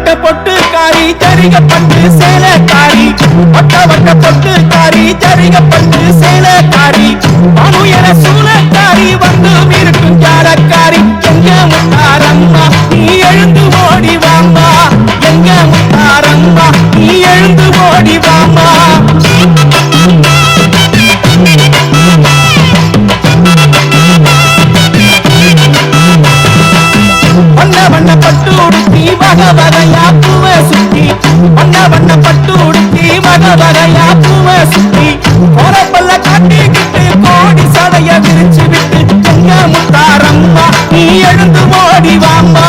வட்ட பொட்டு காரி ஜரிக ஜரிகப்பட்டு சேலக்காரி வட்ட வட்ட பொட்டு காரி ஜரிக வக வகையா பூவ சுத்தி போறப்பல்ல காட்டிக்கிட்டு கோடி சடைய விரிச்சு விட்டு எங்க முத்தாரம்மா நீ எழுந்து ஓடி வாம்மா.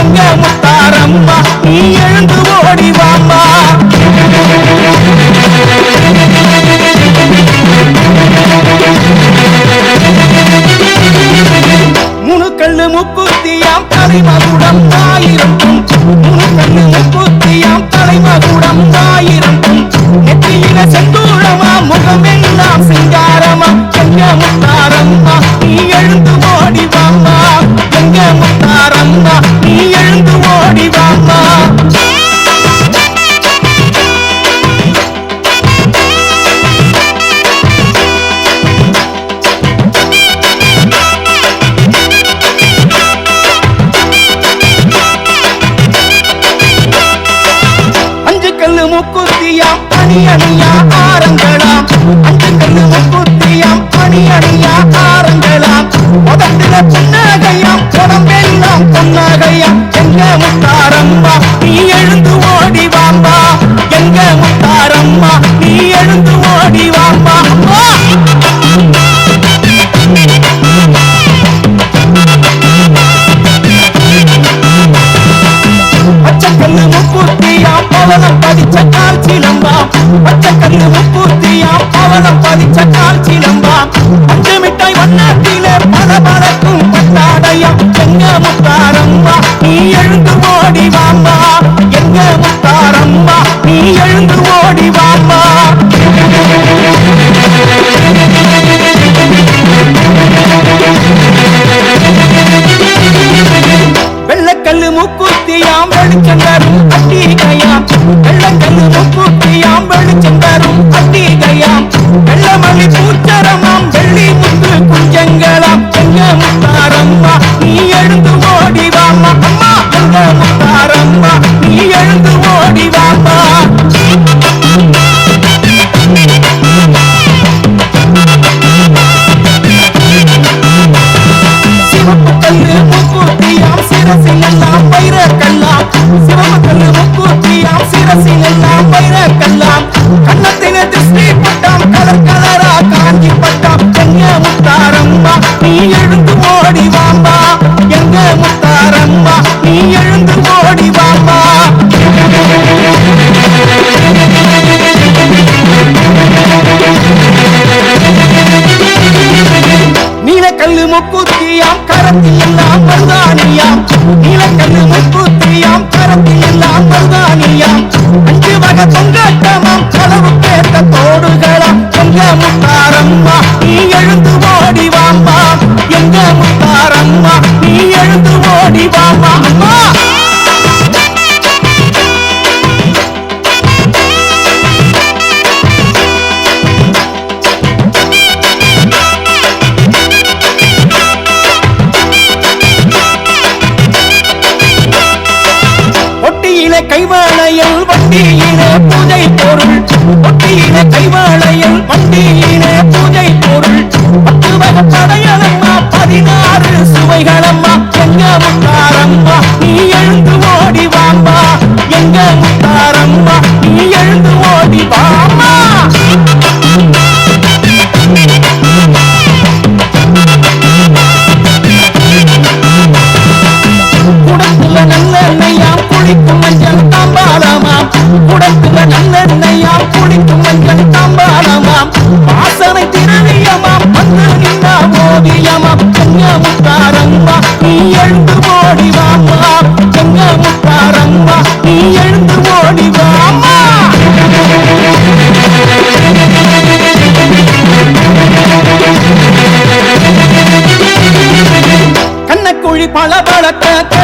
எங்க முத்தாரம்மா நீ எழுந்து ஓடி வாம்மா. முணுக்கல்லு முக்குத்தியாம் தலைமகுடம் ஆயிரம் முக்குத்தியாம் தலைமகுடம் ஆயிரம் நெற்றியில செந்தூரமா முகமெல்லாம் சிங்காரமா எங்க முத்தாரம்மா நீ எழுந்து ஓடி வாமா எங்க முத்தாரம்மா நீ எழுந்து ஓடி வாமா அஞ்சு அணி அணியா ஆரங்களாம் அஞ்சு முக்குத்தியாம் அணி அணியா ஆரங்களாம் புன்னகையாம் உடம்பெல்லாம் எங்க நீ எழுந்து முக்கூத்தியாம் பதிச்ச கால் சிலம்பாம் பஞ்சு மிட்டாய் வண்ணத்திலே பல பட்டாடையாம் முத்தாரம்மா நீ எழுந்து ஓடி வாம்மா. வெள்ளக்கல்லு முக்கூத்தியாம் வெளிச்சந்தரும் அட்டிகையாம் வெள்ளக்கல்லு முக்கூத்தியாம் வெளிச்சந்தரும் அட்டிகையாம் வெள்ளமல்லி பூச்சரமாம் வெள்ளி முத்து குஞ்சங்களாம். எங்க முத்தாரம்மா நீ எழுந்து ஓடி வாமா அம்மா எங்க முத்தாரம்மா நீ எழுந்து ஓடி வாமா சிவப்பு கல்லு முக்கூத்தியாம் சிரசில் எல்லாம் எல்லாம் மருதானியாம் நீலக்கல்லு முக்கூத்தியாம் கரத்தில் எல்லாம் மருதானியாம் அஞ்சு வகை தொங்கட்டமாம் களவு கேட்ட தோடுகளாம் தொங்க முத்தாரம்மா கைவாளையல் வண்டியின பூஜை பொருள். ஒட்டியில கைவாளையல் வண்டியின பூஜை பொருள். பத்து வகை படையலம்மா பதினாறு சுவைகளம்மா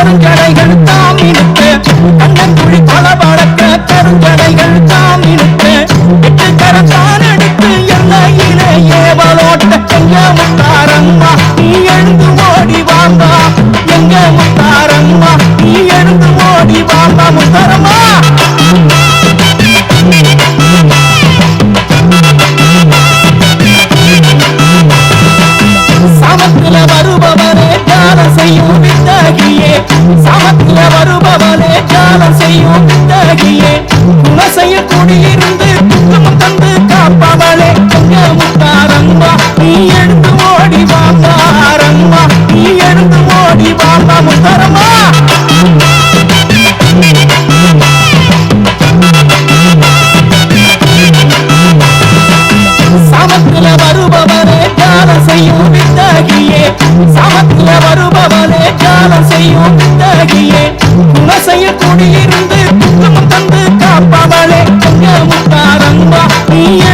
கருஞ்சடைகள் தாம் இருக்க கண்ணன் குழி பல பழக்க கருஞ்சடைகள் குடியிருந்து துன்பம் தந்து காப்பவளே. எங்க முத்தாரம்மா நீ எழுந்து ஓடி காலம் செய்யும் வித்தாகியே. சமத்துல குடியே நீ